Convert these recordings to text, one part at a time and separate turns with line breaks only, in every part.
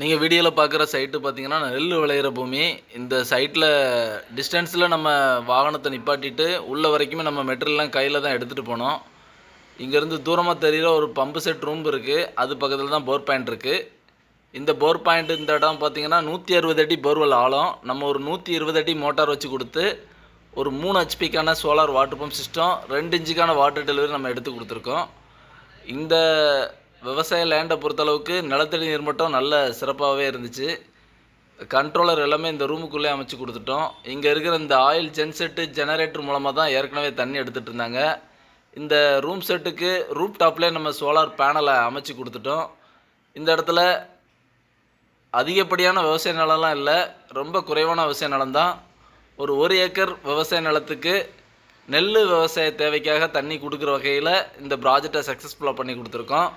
நீங்கள் வீடியோவில் பார்க்குற சைட்டு பார்த்தீங்கன்னா நெல் விளையிற பூமி. இந்த சைட்டில் டிஸ்டன்ஸில் நம்ம வாகனத்தை நிப்பாட்டிட்டு உள்ள வரைக்குமே நம்ம மெட்டீரியல்லாம் கையில் தான் எடுத்துகிட்டு போனோம். இங்கேருந்து தூரமாக தெரிகிற ஒரு பம்பு செட் ரூம் இருக்குது அது பக்கத்தில் தான் போர் பாயிண்ட் இருக்குது இந்த போர் பாயிண்ட் இந்த இடம் பார்த்தீங்கன்னா நூற்றி அறுபது அடி போர்வெல் ஆழம். நம்ம ஒரு நூற்றி இருபது அடி மோட்டார் வச்சு கொடுத்து ஒரு மூணு ஹெச்பிக்கான சோலார் வாட்டர் பம்ப் சிஸ்டம் ரெண்டு இன்ச்சுக்கான வாட்டர் டெலிவரி நம்ம எடுத்து கொடுத்துருக்கோம். இந்த விவசாய லேண்டை பொறுத்தளவுக்கு நிலத்தடி நீர் மட்டம் நல்ல சிறப்பாகவே இருந்துச்சு. கண்ட்ரோலர் எல்லாமே இந்த ரூமுக்குள்ளே அமைச்சு கொடுத்துட்டோம். இங்கே இருக்கிற இந்த ஆயில் ஜென்செட்டு ஜெனரேட்டர் மூலமாக தான் ஏற்கனவே தண்ணி எடுத்துகிட்டு இருந்தாங்க. இந்த ரூம் செட்டுக்கு ரூப் டாப்லேயே நம்ம சோலார் பேனலை அமைச்சு கொடுத்துட்டோம். இந்த இடத்துல அதிகப்படியான விவசாய நிலம்லாம் இல்லை. ரொம்ப குறைவான விவசாய நிலம்தான் ஒரு ஒரு ஏக்கர் விவசாய நிலத்துக்கு நெல் விவசாய தேவைக்காக தண்ணி கொடுக்குற வகையில் இந்த ப்ராஜெக்டை சக்ஸஸ்ஃபுல்லாக பண்ணி கொடுத்துருக்கோம்.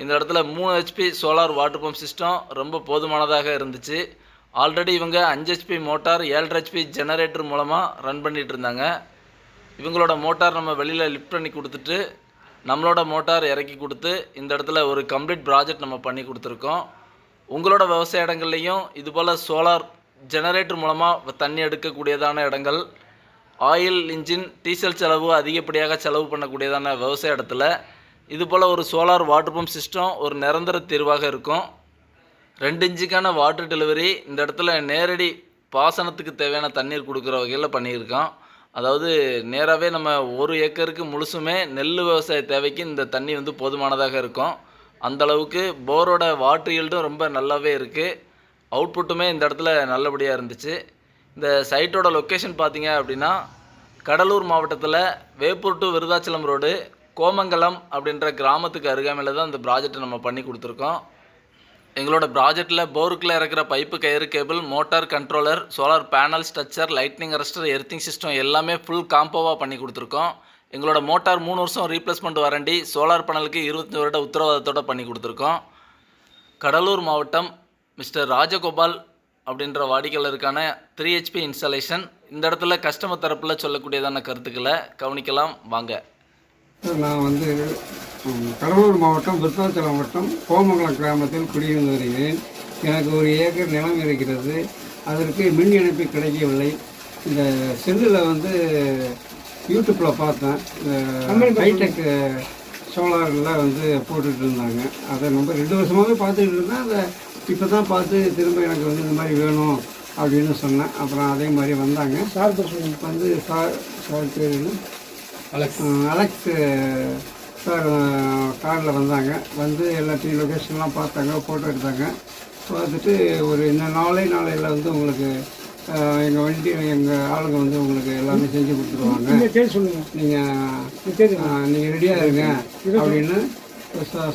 இந்த இடத்துல மூணு HP solar water pump system ரொம்ப போதுமானதாக இருந்துச்சு. ஆல்ரெடி இவங்க அஞ்சு ஹெச்பி மோட்டார் ஏழரை ஹெச்பி ஜெனரேட்டர் மூலமாக ரன் பண்ணிகிட்டு இருந்தாங்க. இவங்களோட மோட்டார் நம்ம வெளியில் லிஃப்ட் பண்ணி கொடுத்துட்டு நம்மளோட மோட்டார் இறக்கி கொடுத்து இந்த இடத்துல ஒரு கம்ப்ளீட் ப்ராஜெக்ட் நம்ம பண்ணி கொடுத்துருக்கோம். உங்களோட விவசாய இடங்கள்லையும் இதுபோல் சோலார் ஜெனரேட்டர் மூலமாக தண்ணி எடுக்கக்கூடியதான இடங்கள் ஆயில் இன்ஜின் டீசல் செலவு அதிகப்படியாக செலவு பண்ணக்கூடியதான விவசாய இடத்துல இது போல் ஒரு சோலார் வாட்டர் பம்ப் சிஸ்டம் ஒரு நிரந்தர தீர்வாக இருக்கும். ரெண்டு இன்ச்சுக்கான வாட்டர் டெலிவரி இந்த இடத்துல நேரடி பாசனத்துக்கு தேவையான தண்ணீர் கொடுக்குற வகையில் பண்ணியிருக்கோம். அதாவது நேராகவே நம்ம ஒரு ஏக்கருக்கு முழுசுமே நெல் விவசாய தேவைக்கு இந்த தண்ணி வந்து போதுமானதாக இருக்கும். அந்தளவுக்கு போரோட வாட்டர் ஈல்டும் ரொம்ப நல்லாவே இருக்குது அவுட்புட்டுமே இந்த இடத்துல நல்லபடியாக இருந்துச்சு. இந்த சைட்டோட லொக்கேஷன் பார்த்தீங்க அப்படின்னா கடலூர் மாவட்டத்தில் வேப்பூர் டு விருதாச்சலம் ரோடு கோமங்கலம் அப்படின்ற கிராமத்துக்கு அருகாமையில் தான் இந்த ப்ராஜெக்ட்டை நம்ம பண்ணி கொடுத்துருக்கோம். எங்களோட ப்ராஜெக்ட்டில் போருக்குள்ளே இருக்கிற பைப்பு கயிறு cable motor controller solar panel structure lightning arrester earthing system எல்லாமே ஃபுல் காம்போவாக பண்ணி கொடுத்துருக்கோம். எங்களோட மோட்டார் மூணு வருஷம் ரீப்ளேஸ்மெண்ட் வாரண்டி சோலார் பேனலுக்கு இருபத்தி வருட உத்தரவாதத்தோட பண்ணி கொடுத்துருக்கோம். கடலூர் மாவட்டம் மிஸ்டர் ராஜகோபால் அப்படின்ற வாடிக்கையாளருக்கான த்ரீ ஹெச்பி இன்ஸ்டாலேஷன் இந்த இடத்துல கஸ்டமர் தரப்பில் சொல்லக்கூடியதான கருத்துக்களை கவனிக்கலாம். வாங்க.
நான் வந்து கடலூர் மாவட்டம் விருத்தாச்சலம் மாவட்டம் கோமங்கலம் கிராமத்தில் குடியிருந்து வருகிறேன். எனக்கு ஒரு ஏக்கர் நிலம் இருக்கிறது. அதற்கு மின் இணைப்பு கிடைக்கவில்லை. இந்த செல்லில் வந்து யூடியூப்பில் பார்த்தேன். இந்த ஹைடெக் சோலாரில் வந்து போட்டுட்டு இருந்தாங்க. அதை நம்ம ரெண்டு வருஷமாகவே பார்த்துக்கிட்டு இருந்தேன். அதை இப்போ தான் பார்த்து திரும்ப எனக்கு வந்து இந்த மாதிரி வேணும் அப்படின்னு சொன்னேன். அப்புறம் அதே மாதிரி வந்தாங்க. சார் வந்து சார் சார் பேர் அஹ் அலெக்ஸ் சார் காரில் வந்தாங்க. வந்து எல்லாத்தையும் லொக்கேஷன்லாம் பார்த்தாங்க ஃபோட்டோ எடுத்தாங்க. பார்த்துட்டு ஒரு இந்த நாளே நாளையில் வந்து உங்களுக்கு எங்கள் வண்டி எங்கள் ஆளுங்க வந்து உங்களுக்கு எல்லாமே செஞ்சு கொடுத்துருவாங்க. நீங்கள் நீங்கள் ரெடியாக இருங்க அப்படின்னு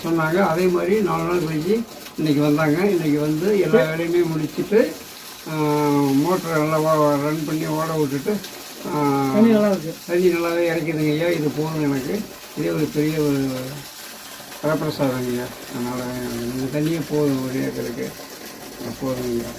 சொன்னாங்க. அதே மாதிரி நாலு நாள் கழிச்சு இன்றைக்கி வந்தாங்க. இன்றைக்கி வந்து எல்லா வேலையுமே முடிச்சுட்டு மோட்டரை நல்லா ரன் பண்ணி ஓட விட்டுட்டு
தண்ணி நல்லா இருக்கு.
தண்ணி நல்லாவே இறக்கிதுங்க ஐயா. இது போதும் எனக்கு. இதே ஒரு பெரிய ஒரு வரப்பிரசாதங்க ஐயா. அதனால் இந்த தண்ணியே போதும். ஒரு ஏக்கருக்கு. போதுங்க ஐயா.